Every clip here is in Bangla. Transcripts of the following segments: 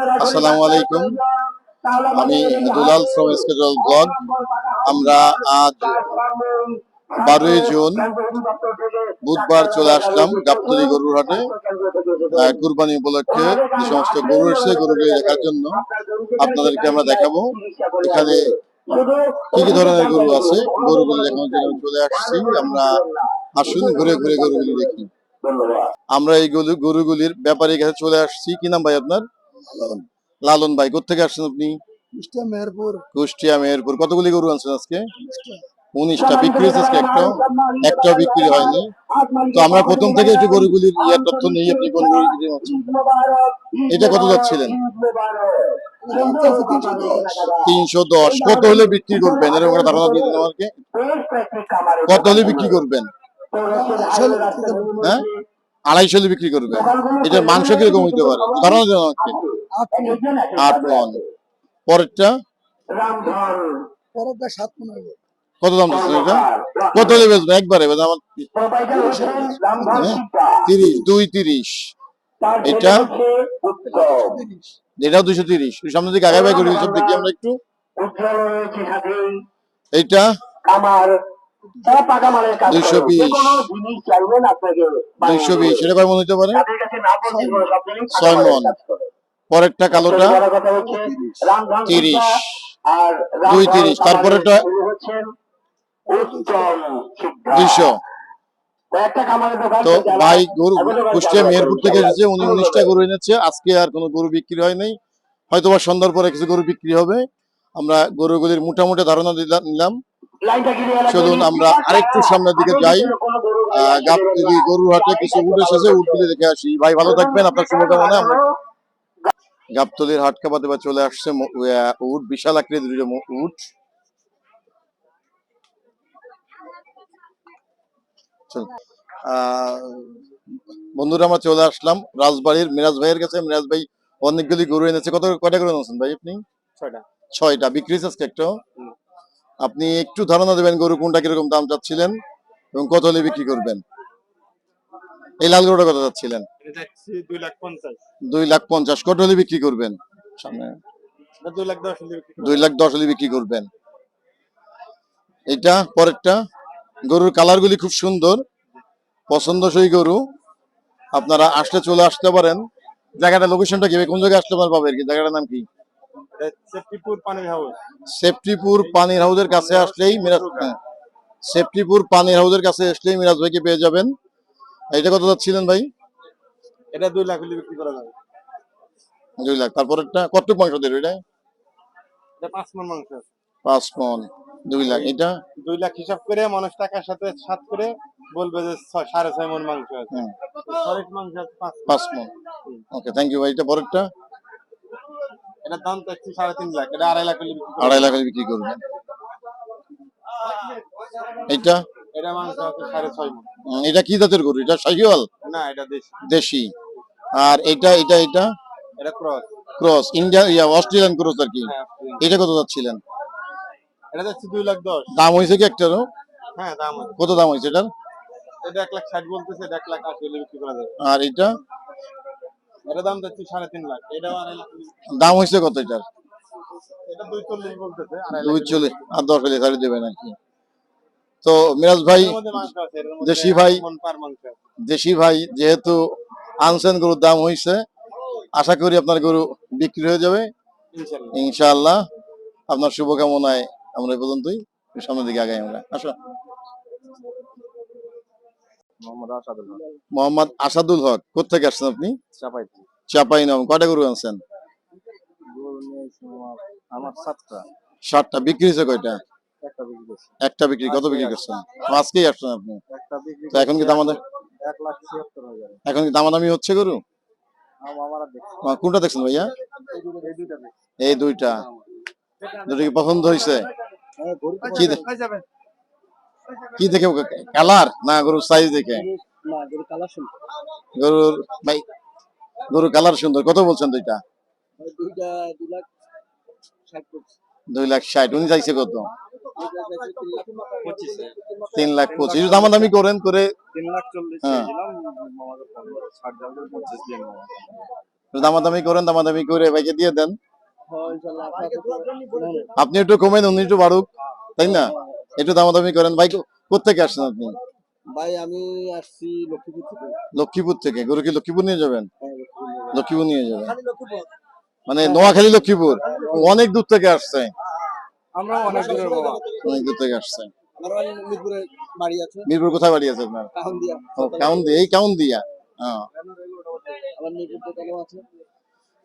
আসসালামু আলাইকুম। আমি দুলাল ফ্রম স্কেজুয়াল ব্লগ আমরা আজ বারোই জুন, বুধবার চলে আসলাম গাবতলি গরুর হাটে। কুরবানি উপলক্ষে যে সমস্ত গরু এসেছে, গরুগুলি দেখার জন্য আপনাদেরকে আমরা দেখাবো। এখানে কি কি ধরনের গরু আছে, গরুগুলি দেখানোর জন্য চলে আসছি। আমরা আসুন, ঘুরে ঘুরে গরুগুলি দেখি। আমরা এই গরু গরুগুলির ব্যাপারীর কাছে চলে আসছি। কি নাম ভাই আপনার? লালন। ভাই কোথেকে আসছেন আপনি? কুষ্টিয়া মেহেরপুর। কুষ্টিয়া মেহেরপুর। কতগুলি গরু আনছেন আজকে? উনিশটা। বিক্রি হয়েছে আজকে একটা? একটাও বিক্রি হয়নি। তো আমরা প্রথম থেকে একটু গরুগুলির ইয়ার তথ্য নেই আপনি কোন গরু বিক্রি করছেন? এটা কত যাচ্ছিলেন? তিনশো দশ। কত হলে বিক্রি করবেন? এরকম একটা ধারণা দিয়ে দিন আমাকে। কত হলে বিক্রি করবেন? হ্যাঁ? আড়াইশো বিক্রি করবে। এটা মাংস কীরকম হইতে পারে? ধারণা দেন আমাকে। আট মন। পরেরটা? পরেরটা সাত পনেরো কত দাম এটা? কত বেচবেন একবারে আমার হ্যাঁ? তিরিশ দুই তিরিশ। এটা? এটাও দুইশো তিরিশ। সামনে দিকে আগে করি সব দেখি আমরা একটু। এইটা? দুইশো বিশ। দুইশো বিশ এটা কয় মন হইতে পারে? ছয় মন। পরেরটা কালোটা? তিরিশ। দুই তিরিশ। তারপরেটা দুইশো। তো ভাই গরু কুষ্টিয়া মেহেরপুর থেকে এসেছে উনি উনিশটা গরু এনেছে। আজকে আর কোনো গরু বিক্রি হয় নাই। হয়তো বা সন্ধ্যার পরে কিছু গরু বিক্রি হবে। আমরা গরুগুলির মোটামুটি ধারণা দিলাম নিলাম। চলুন আমরা আরেকটু সামনের দিকে যাই। আহ, গাবতলি গরুর হাটে কিছু উঠ এসেছে উঠগুলি দেখে আসি। ভাই ভালো থাকবেন আপনার শুভকামনা। আমরা গাবতলির হাট কাপাতে বা চলে আসছে উট বিশাল আকৃতির দুটো উট। আহ, বন্ধুরা আমরা চলে আসলাম রাজবাড়ির মিরাজ ভাইয়ের কাছে। মিরাজ ভাই অনেকগুলি গরু এনেছে। কত কয়টা গরু এনেছেন ভাই আপনি? ছয়টা। ছয়টা। বিক্রি আজকে একটা? আপনি একটু ধারণা দেবেন গরু কোনটা কীরকম দাম চাচ্ছিলেন এবং কত হলে বিক্রি করবেন? এই লাল গরুটা কত চাচ্ছিলেন? দুই লাখ পঞ্চাশ। কত হলে বিক্রি করবেন? সামনে। দুই লাখ দশ হলে বিক্রি করবেন। এটা পরেরটা। গরুর কালার গুলি খুব সুন্দর। পছন্দসই গরু। আপনারা আসলে চলে আসতে পারেন। জায়গাটা লোকেশনটা কি? কোন জায়গায় আসতে পারবে? কি জায়গাটার নাম কি? সেফটিপুর পানির হাউসের কাছে আসলেই মিরাজ সেফটিপুর পানির হাউসের কাছে আসলেই মিরাজ ভাইকে পেয়ে যাবেন। এটা কত যাচ্ছিলেন ভাই? এটা দুই লাখ হলে বিক্রি করা যাবে। দুই লাখ। তারপরেরটা কতটুক মাংস দেবে এটা? পাঁচ মন মাংস আছে। পাঁচ মন। দুই লাখ। এটা? দুই লাখ হিসাব করে মানুষ টাকার সাথে সাত করে বলবে যে সাড়ে ছয় মন মাংস আছে। মাংস আছে পাঁচ মন। ওকে থ্যাংক ইউ ভাই। এটা পরেরটা? এটার দাম চাচ্ছি সাড়ে তিন লাখ এটা আড়াই লাখ আড়াই লাখ বিক্রি করবেন। এটা এটা মাংস আছে সাড়ে ছয় এটা কি জাতের গরু? এটা শাহিওয়াল? না এটা দেশি। দেশি। আর এটা এটা এটা? এটা ক্রস। ক্রস। ইন্ডিয়ান ইয়া অস্ট্রেলিয়ান ক্রস আর কি? হ্যাঁ এটা কত যাচ্ছিলেন? এটা যাচ্ছে দুই লাখ দশ। দাম হয়েছে কি একটারও? হ্যাঁ দাম কত দাম হয়েছে এটার? এটা এক লাখ ষাট বলতেছে এক লাখ আশি বিক্রি করা যাবে। আর এটা? এটা দাম যাচ্ছে সাড়ে তিন লাখ। এটাও আড়াই লাখ। দাম হয়েছে কত এটার এটা দুই চল্লিশ বলতেছে দুই লাখ আর দশ হলে ছাড়ে দেবেন আর কি। তো মিরাজ ভাই দেশি ভাই। দেশি ভাই যেহেতু আনছেন গরুর দাম হয়েছে আশা করি আপনার গরু বিক্রি হয়ে যাবে। ইনশাল্লাহ। ইনশাআল্লাহ আপনার শুভকামনায় আমরা এই পর্যন্তই। সামনের দিকে আগাই আমরা। আসো। মোহাম্মদ আসাদুল হক। কোথেকে আসছেন আপনি? চাপাই নাম কয়টা গরু আনছেন? আমার সাতটা। বিক্রি হয়েছে কয়টা? একটা বিক্রি কত বিক্রি করছেন? আজকেই আসছেন আপনি? তো এখন কি দামাদামি? এখন কি দামাদামি হচ্ছে গরু? কোনটা দেখছেন ভাইয়া? এই দুইটা দুটো কি পছন্দ হয়েছে? কি দে- যাবে কি দেখে কালার না গরুর সাইজ দেখে? গরুর ভাই গরুর কালার সুন্দর। কত বলছেন দুইটা? দুই লাখ ষাট উনি চাইছে কত? তিন লাখ পঁচিশ। দামাদামি করেন করে। হ্যাঁ। দামাদামি করেন দামাদামি করে ভাইকে দিয়ে দেন। হ্যাঁ, আপনি একটু কমেন উনি একটু বাড়ুক। তাই না? একটু দামাদামি করেন। ভাই কোথেকে আসছেন আপনি? ভাই আমি আসছি লক্ষ্মীপুর থেকে। লক্ষ্মীপুর থেকে। গরু কি লক্ষ্মীপুর নিয়ে যাবেন? হ্যাঁ, লক্ষ্মীপুর। নিয়ে যাবেন। মানে নোয়াখালী লক্ষ্মীপুর? অনেক দূর থেকে আসছে। আমরা অনেক দূরের বাবা। অনেক দূর থেকে আসছে। আমার বাড়ি মিরপুরে বাড়ি আছে। মিরপুর কোথায় বাড়ি আছে আপনার? কাহন কেমন এই কেমন দিয়া হ্যাঁ আমার মিরপুর দোকানও আছে।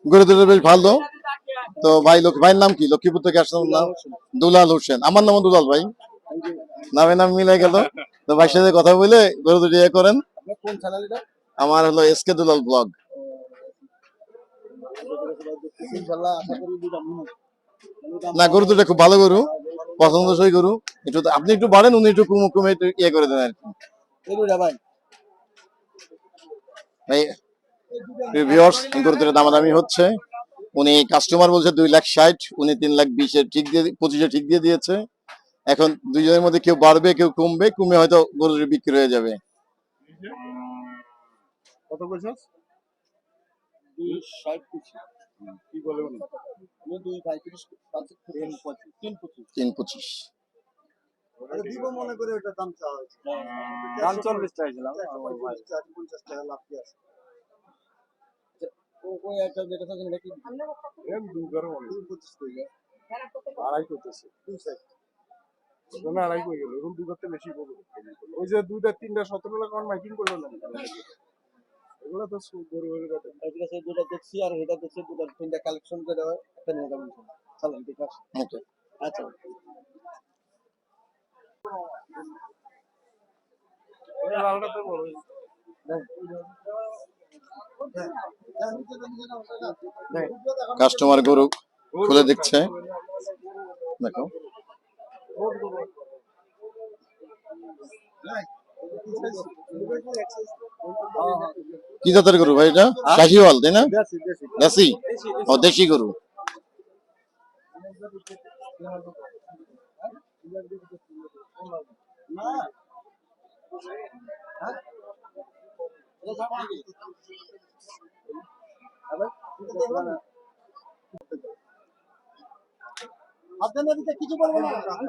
গরু দুটো বেশ ভালো। তো ভাই লোক ভাইয়ের নাম কি? লক্ষ্মীপুর থেকে আসছেন নাম দুলাল হোসেন। আমার নাম দুলাল ভাই। নামে নাম মিলে গেল। তো ভাইয়ের সাথে কথা বলে গরু দুটো ইয়ে করেন। আমার হলো এসকে দুলাল ব্লগ। না, গরু দুটো খুব ভালো গরু, পছন্দসই গরু। একটু আপনি একটু বাড়েন, উনি একটু কুমু কুমে একটু ইয়ে করে দেন আর কি। ভাই ভাই হচ্ছে। উনি কাস্টমার বলছে দুই লাখ ষাট, উনি তিন লাখ বিশে ঠিক দিয়ে, পঁচিশে ঠিক দিয়ে দিয়েছে। এখন দুজনের মধ্যে কেউ বাড়বে কেউ কমবে কমে হয়তো গরুর বিক্রি হয়ে যাবে। কত তিন পঁচিশ তিন পঁচিশ। তিন পঁচিশ। দিব মনে করে ওটা দাম চাওয়া হয়েছে। দাম চল্লিশ চাইছিলাম পঞ্চাশ টাকা লাভ কি আছে? ও ওই একটা যেটা থাকেন এটা দুই করে পঁচিশ করে আড়াই করতেছে দুই আড়াই করে গেল। করতে বেশি করব ওই যে দুইটা তিনটা সতেরো লাখ আমার মাইকিং করল না। এগুলো তো গরু ঠিক আছে দুটা দেখছি আর এটা দেখছি দুটা তিনটা কালেকশন করে একটা নিয়ে যাবেন চলেন ঠিক আছে। আচ্ছা। লালটা তো বড় কাস্টমার গরু খুলে দেখছে। দেখো। কি জাতের গরু ভাই এটা? শাহিওয়াল তাই না? দেশি। ও দেশি গরু। না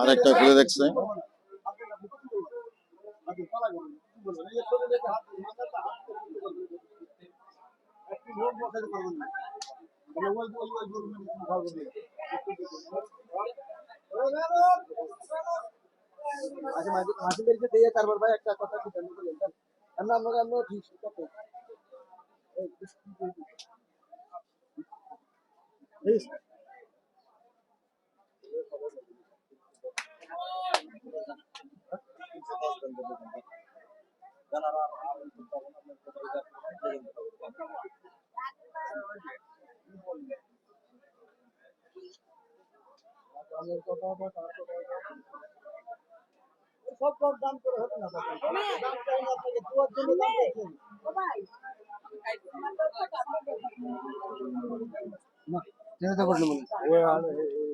আরেকটা খুলে দেখছে আচ্ছা মাঝে মাঝে বেরিয়ে দিয়ে তারপর ভাই একটা কথা কি জানতে পারলেন আমরা আমরা আমরা ঠিক কথা সব সব দাম না আপনাকে দুয়ার জন্য দাম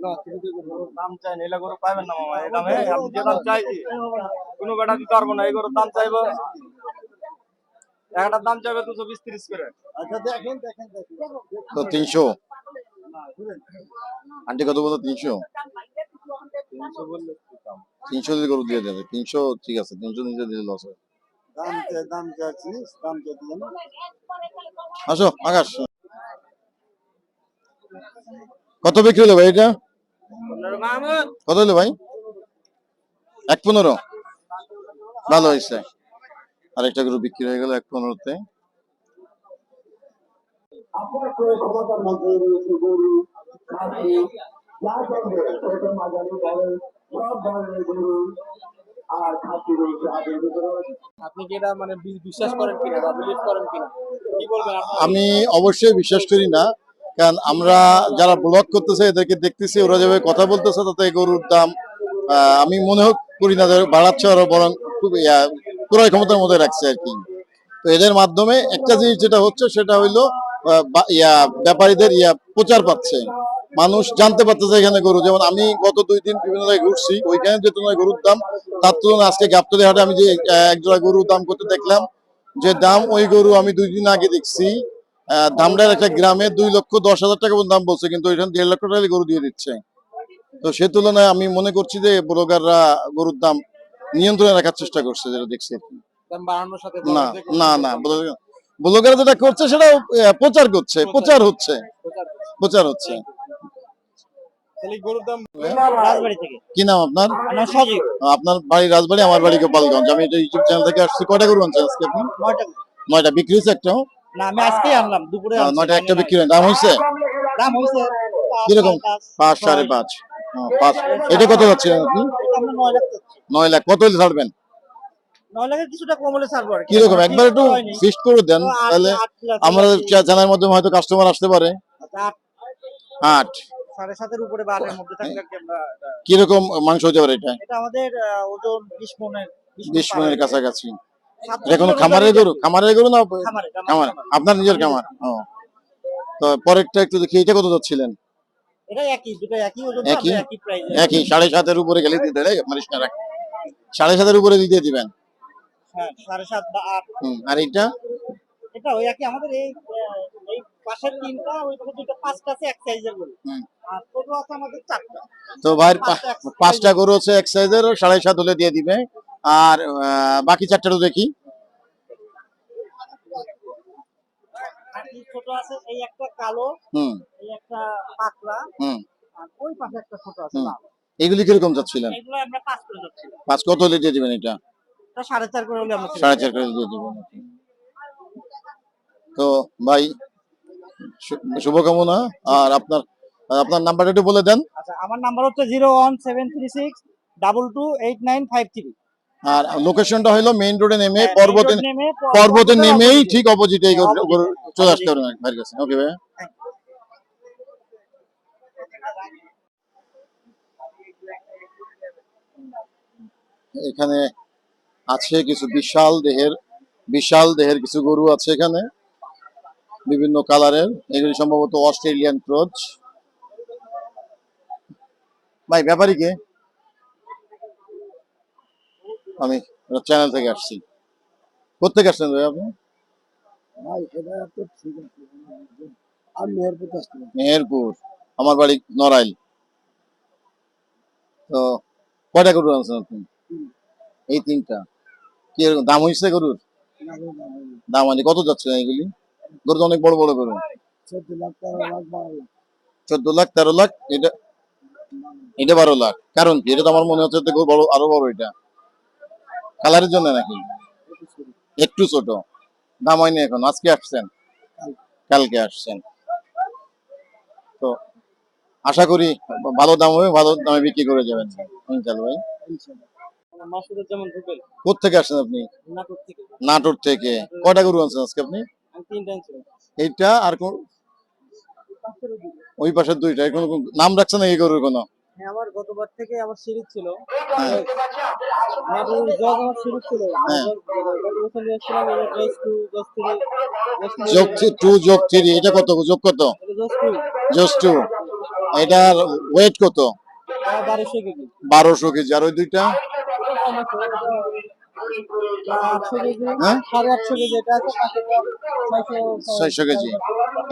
না চিন্তা করলে দাম চাই না গরু পাবেন না মামা এই দামে আপনি যে দাম চাইছি কোনো বেটা দিতে পারব না এই গরুর দাম চাইব। দাম চাইবে দুশো বিশ তিরিশ করে। আচ্ছা দেখেন দেখেন দেখেন। তো তিনশো? আন্টি কত বলতো তিনশো? তিনশো দিয়ে গরু দিয়ে দেবে তিনশো ঠিক আছে তিনশো নিচে দিলে লস হয়। দাম দাম আসো আকাশ। কত বিক্রি হলো ভাই এটা? কত হলো ভাই? এক পনেরো। ভালো হয়েছে আরেকটা গরু বিক্রি হয়ে গেল এক পনেরোতে। মানে বি- বিশ্বাস করেন কিনা বা বিলিভ করেন কিনা? কি বলবেন আপনার আমি অবশ্যই বিশ্বাস করি না। কারণ আমরা যারা ব্লগ করতেছে এদেরকে দেখতেছি ওরা যেভাবে কথা বলতেছে তাতে গরুর দাম আমি মনে করি না বাড়াচ্ছে আরও বরং খুব ক্রয় ক্ষমতার মধ্যে রাখছে আর কি। তো এদের মাধ্যমে একটা জিনিস যেটা হচ্ছে সেটা হইল ইয়া ব্যাপারীদের ইয়া প্রচার পাচ্ছে। মানুষ জানতে পারতেছে এখানে গরু। যেমন আমি গত দুই দিন বিভিন্ন জায়গায় ঘুরছি ওইখানে যে তুলনায় গরুর দাম তার তুলনায় আজকে গাবতলি হাটে আমি যে আহ, এক জোড়া গরুর দাম করতে দেখলাম যে দাম ওই গরু আমি দুই দিন আগে দেখছি। আহ, একটা গ্রামে দুই লক্ষ দশ হাজার টাকা পর্যন্ত দাম বলছে কিন্তু এখানে দেড় লক্ষ টাকা গরু দিয়ে দিচ্ছে। তো সে তুলনায় আমি মনে করছি যে ব্লগাররা গরুর দাম নিয়ন্ত্রণে রাখার চেষ্টা করছে যেটা দেখছি আর কি। না না না ব্লগার যেটা করছে সেটা প্রচার করছে প্রচার হচ্ছে। প্রচার হচ্ছে। তাহলে গরুর দাম রাজবাড়ি থেকে। কি নাম আপনার? আমার আপনার বাড়ি রাজবাড়ি আমার বাড়ি গোপালগঞ্জ। আমি এটা ইউটিউব চ্যানেল থেকে আসছি। কয়টা গরু আনছেন আজকে আপনি? নয়টা বিক্রি হয়েছে একটা না আমি আজকেই আনলাম দুপুরে নয়টা একটা বিক্রি হয় দাম হয়েছে? দাম হয়েছে কীরকম? পাঁচ সাড়ে পাঁচ। আহ, পাঁচ। এটা কত যাচ্ছে আপনি? নয় লাখ কত হলে ছাড়বেন? নয় লাখের কিছুটা কম হলে ছাড়বো আর কীরকম? একবার একটু। করে দেন তাহলে আমাদের। মাধ্যমে হয়তো কাস্টমার আসতে পারে। আট। আট। সাড়ে সাতের উপরে বা আটের মধ্যে থাকলে আমরা কীরকম মাংস হতে পারে এটা? এটা আমাদের ওজন বিশ মনের বিশ মনের কাছাকাছি। এটা কোনো খামারের গরু খামারের গরু না? খামারে, আপনার নিজের খামার? ও। তো পরেরটা একটু দেখি এটা কত যাচ্ছিলেন? একই সাড়ে সাতের উপরে গেলে দিতে সাড়ে সাতের উপরে দিতে দিবেন? হ্যাঁ সাড়ে সাত বা আট। হুম আর এইটা? এটা ওই একই আমাদের এই পাশের তিনটা ওই পাশে দুটো পাঁচটা আছে এক সাইজের গরু। আর ছোট আছে আমাদের চারটা। তো ভাইয়ের পাঁচটা গরু। হচ্ছে এক সাইজের সাড়ে সাত হলে দিয়ে দিবে। আর বাকি চারটারও দেখি। ছোট আছে এই একটা কালো হুম। এই একটা পাতলা হুম। আর ওই পাশে একটা ছোট আছে এগুলি কীরকম যাচ্ছিলেন এগুলো আমরা পাঁচ করে যাচ্ছি পাঁচ কত হলে দিয়ে দিবেন এটা? সাড়ে চার করে হলে আমরা সাড়ে চার করে দিয়ে দিবেন। তো ভাই শুভকামনা। আর আপনার আপনার নাম্বারটা একটু বলে দেন। আচ্ছা আমার নাম্বার হচ্ছে zero one seven three six double two eight nine five three. আর লোকেশনটা হলো মেইন রোডে নেমে পর্বতে পর্বতে নেমেই ঠিক অপোজিটে চলে আসতে পারবেন ভাইয়ের কাছে। ওকে ভাই। এখানে আছে কিছু বিশাল দেহের বিশাল দেহের কিছু গরু আছে এখানে। বিভিন্ন কালারের। এগুলি সম্ভবত অস্ট্রেলিয়ান ক্রোচ। ভাই ব্যাপারী কে? আমি চ্যানেল থেকে আসছি। কোথেকে আসছেন ভাই আপনি? মেহেরপুর আমার বাড়ি নড়াইল। তো কয়টা গরু আনছেন আপনি? এই তিনটা। কি এরকম দাম হয়েছে গরুর? দাম মানে কত যাচ্ছে এগুলি? গরু তো অনেক বড় বড় গরু। চোদ্দ লাখ তেরো লাখ এটা এটা বারো লাখ। কারণ কি? এটা তো আমার মনে হচ্ছে বড় আরও বড় এটা। কালারের জন্য নাকি? একটু ছোট। দাম হয়নি এখন। আজকে আসছেন? কালকে আসছেন। তো আশা করি ভালো দাম হবে ভালো দামে বিক্রি করে যাবেন। ইনশাল্লাহ ভাই। কোথেকে আসছেন আপনি? নাটোর থেকে। কয়টা গরু আনছেন আজকে আপনি? এইটা আর কোন? ওই পাশের দুইটা। কোনো নাম রাখছেন নাকি গরুর কোনো? হ্যাঁ আমার গতবার থেকে আমার সিরিজ ছিল। হ্যাঁ জগ আমার সিরিজ ছিল। হ্যাঁ। এটা টু থ্রি যোগ টু যোগ থ্রি এটা কত? যোগ কত? এটা টু জোস টু এটার ওয়েট কত? বারোশো কেজি। বারোশো কেজি। আর ওই দুইটা? হ্যাঁ? এটা ছয়শো কেজি।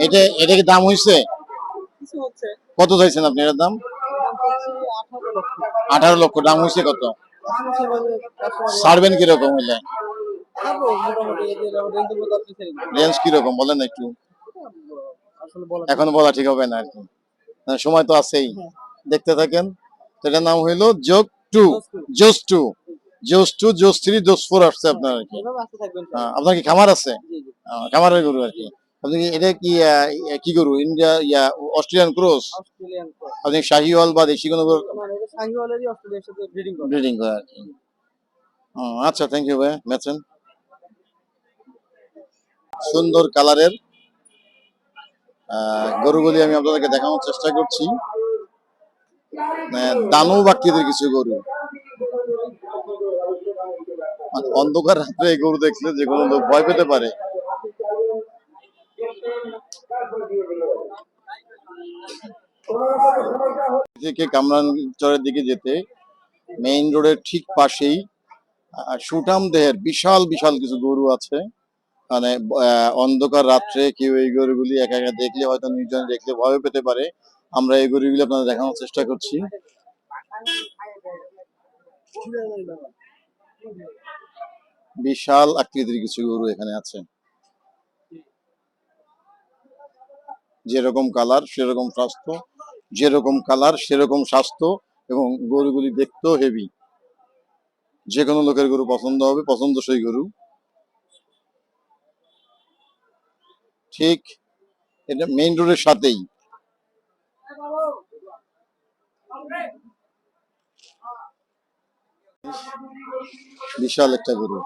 এটা এটা কি দাম হয়েছে কত চাইছেন আপনি এটার দাম? আঠারো লক্ষ দাম হয়েছে কত? ছাড়বেন কীরকম হইলে। রেঞ্জ কীরকম বলেন একটু। এখন বলা ঠিক হবে না আর কি। সময় তো আছেই। দেখতে থাকেন। তো এটার নাম হইল যোগ টু জোস টু জোস টু জোস থ্রি জোস ফোর আসছে আপনার আর কি। আহ, আপনার কি খামার আছে? জি খামারের গরু আর কি। আপনি এটা কি কি গরু? ইন্ডিয়া ইয়া অস্ট্রেলিয়ান ক্রস? আপনি শাহিওয়াল বা দেশি কোনো ব্রিডিং করে। আর কি। ও, আচ্ছা থ্যাংক ইউ ভাই মেচেন সুন্দর কালারের গরুগুলি আমি আপনাদেরকে দেখানোর চেষ্টা করছি। দানব আকৃতির কিছু গরু। মানে অন্ধকার রাত্রে এই গরু দেখলে যে কোনো লোক ভয় পেতে পারে। থেকে কামরান চরের দিকে যেতে মেইন রোডের ঠিক পাশেই সুঠাম দেহের বিশাল বিশাল কিছু গরু আছে। মানে অন্ধকার রাত্রে কেউ এই গরুগুলি একা একা দেখলে হয়তো নির্জন দেখলে ভয় পেতে পারে। আমরা এই গরুগুলি আপনাদের দেখানোর চেষ্টা করছি। বিশাল আকৃতির কিছু গরু এখানে আছে। যেরকম কালার, সেরকম স্বাস্থ্য, যেরকম কালার, সেরকম স্বাস্থ্য এবং গরুগুলি দেখতেও হেভি যে কোনো লোকের গরু পছন্দ হবে পছন্দসই গরু। ঠিক, এটা মেইন রোডের সাথেই। বিশাল একটা গরু।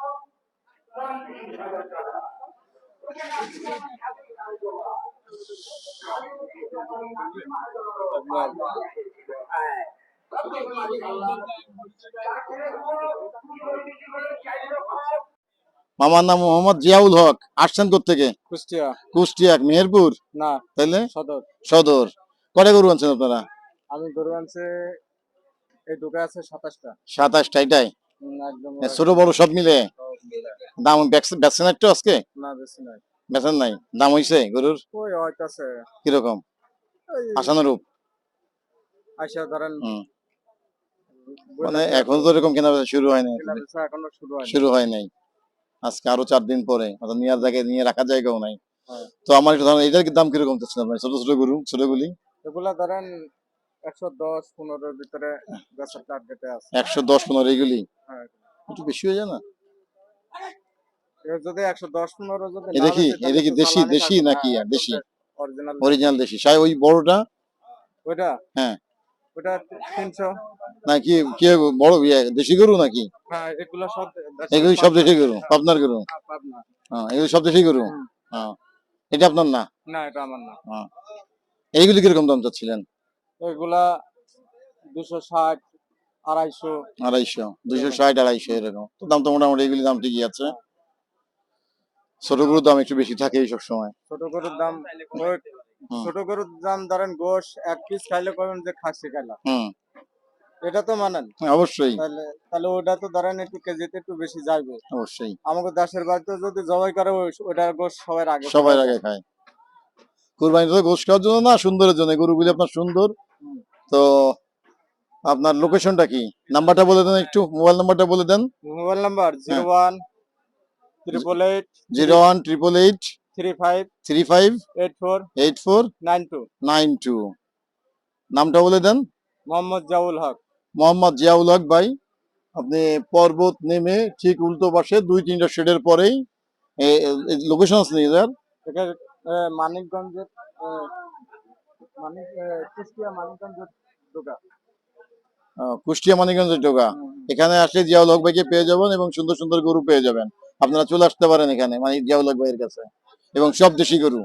মামার নাম মোহাম্মদ জিয়াউল হক। আসছেন থেকে? কুষ্টিয়া। কুষ্টিয়া মেহেরপুর? না তাইলে? সদর। সদর। কটা গরু আনছেন আপনারা? আমি গরু আনছে এই ঢুকে আছে সাতাশটা। সাতাশটা এটাই? একদম ছোট বড় সব মিলে? দাম বেচছে- বেচছেন একটু আজকে? না বেশি নাই বেচেন নাই? দাম হইছে গরুর? ওই হয়তাছে কীরকম? আশানুরূপ আইসা ধরেন মানে এখন তো এরকম কেনা শুরু হয় নাই। এখনও শুরু হয়নি শুরু হয় নাই। আজকে আরও চার দিন পরে অর্থাৎ নেওয়ার জায়গায় নিয়ে রাখার জায়গাও নাই। হ্যাঁ। তো আমার একটু ধারণা এটার কি দাম কীরকম চাচ্ছেন আপনার? ছোট ছোট গরু ছোটগুলি এগুলা ধরেন একশো দশ পনেরোর ভিতরে টার্গেটে আছে। একশো দশ পনেরো এগুলি হ্যাঁ। একটু বেশি হয়ে যায় না? যদি দশ পনেরো যদি এটা কি এটা কি দেশি দেশি নাকি দেশি। অরিজিনাল অরিজিনাল দেশি। সাই ওই বড়টা? ওইটা? হ্যাঁ। নাকি কি বড় ইয়ে, দেশি গরু নাকি? হ্যাঁ এগুলো সব এগুলি সব দেশি গরু পাবনার গরু। হ্যাঁ, পাবনা। হ্যাঁ এগুলি সব দেশি গরু? হুম। হ্যাঁ। এটা আপনার না? না এটা আমার না। এইগুলি কীরকম দাম চাচ্ছিলেন? এগুলা দুশো ষাট আড়াইশো। আড়াইশো দুইশো ষাট আড়াইশো এরকম। তো দাম তো মোটামুটি এগুলি দাম ঠিকই আছে। ছোট গরুর দাম একটু বেশি থাকে এই সব সময়। ছোট গরুর দাম ছোট গরুর দাম ধরেন গোশ এক পিস খাইলে কবেন যে খাসি খাইলাম এটা তো মানেন। হ্যাঁ, অবশ্যই। তাহলে ওটা তো ধরেন একটু কেজিতে একটু বেশি যাবে অবশ্যই। আমাকে দাসের বাড়িতে যদি জবাই করে ওটার গোশ সবার আগে সবার আগে খায়। কুরবানি তো গোস খাওয়ার জন্য না সুন্দরের জন্য। গরুগুলি আপনার সুন্দর। তো আপনার লোকেশনটা কি? নাম্বারটা বলে দেন একটু মোবাইল নাম্বারটা বলে দেন। Mobile number zero one triple eight zero one triple eight three five three five eight four eight four nine two nine two নামটা বলে দেন। মোহাম্মদ জাউল হক। মোহাম্মদ জিয়াউল হক ভাই আপনি পর্বত নেমে ঠিক উল্টো পাশে দুই তিনটা শেডের পরেই লোকেশন আছে নাকি স্যার? মানিকগঞ্জের মানিক কুষ্টিয়া মানিকগঞ্জের দোকান কুষ্টিয়া মানিকগঞ্জের টোকা এখানে আসলে জিয়াউল হক ভাইকে পেয়ে যাবেন এবং সুন্দর সুন্দর গরু পেয়ে যাবেন। আপনারা চলে আসতে পারেন এখানে মানে জিয়াউল হক ভাইয়ের কাছে। এবং সব দেশি গরু।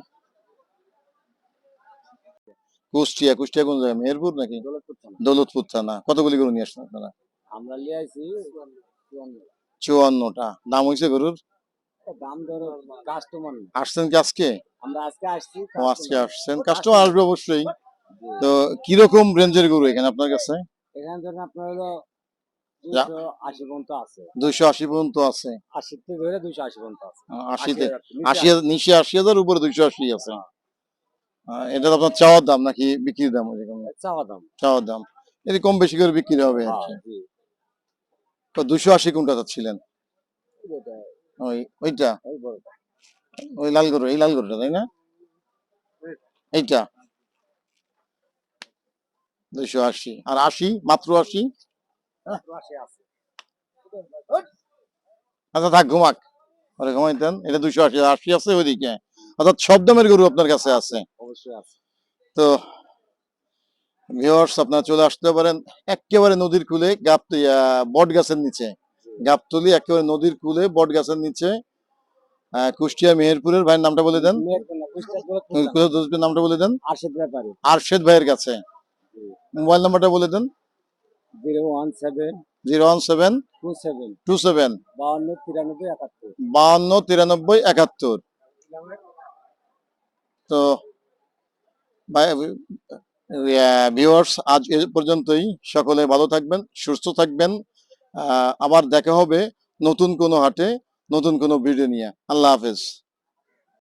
কুষ্টিয়া কুষ্টিয়া কোন জায়গায় মেহেরপুর নাকি? দৌলতপুর থানা। কতগুলি গরু নিয়ে আসছেন আপনারা? আমরা আইছি চুয়ান্নটা। দাম হয়েছে গরুর? দাম ধরো কাস্টমার আসছেন কি আজকে? আমরা আজকে আসছি ও আজকে আসছেন। কাস্টমার আসবে অবশ্যই। তো কীরকম রেঞ্জের গরু এখানে আপনার কাছে? এখানে ধরেন আপনার হলো আশি পর্যন্ত আছে। দুইশো আশি পর্যন্ত আছে। আশি ধরে দুশো আশি পর্যন্ত আছে। আশিতে আশি নিচে আশি হাজার উপরে দুইশো আশি আছে। এটা আপনার চাওয়ার দাম নাকি বিক্রির দাম এরকম দাম। চাওয়ার দাম। এটি কম বেশি করে বিক্রি হবে। আর কি জি। তো দুশো আশি কোনটা চাচ্ছিলেন? ওই ওইটা? ওই লাল গরু এই লাল গরুটা তাই না? এইটা। দুইশো আশি। আর আশি মাত্র আশি। আচ্ছা থাক ঘুমাক। ওরে ঘুমাইতেন। এটা দুইশো আশি আশি আছে ওইদিকে। অর্থাৎ সব দামের গরু আপনার কাছে আছে। অবশ্যই আছে। তো ভিউয়ার্স আপনারা চলে আসতে পারেন। একেবারে নদীর কূলে গাপ বট গাছের নিচে। গাবতলি একেবারে নদীর কূলে বট গাছের নিচে। কুষ্টিয়া মেহেরপুরের ভাইয়ের নামটা বলে দেন। নামটা বলে দেন। আরশেদ ব্যাপারী আরশেদ ভাইয়ের কাছে। মোবাইল নাম্বারটা বলে দেন। Zero one seven zero one seven two seven two seven বাউন্ন তিরানব্বই একাত্তর বাহান্ন তিরানব্বই একাত্তর। তো ভিউয়ার্স আজ এ পর্যন্তই। সকলে ভালো থাকবেন সুস্থ থাকবেন। আহ, আবার দেখা হবে নতুন কোনো হাটে নতুন কোনো ভিডিও নিয়ে। আল্লাহ হাফেজ।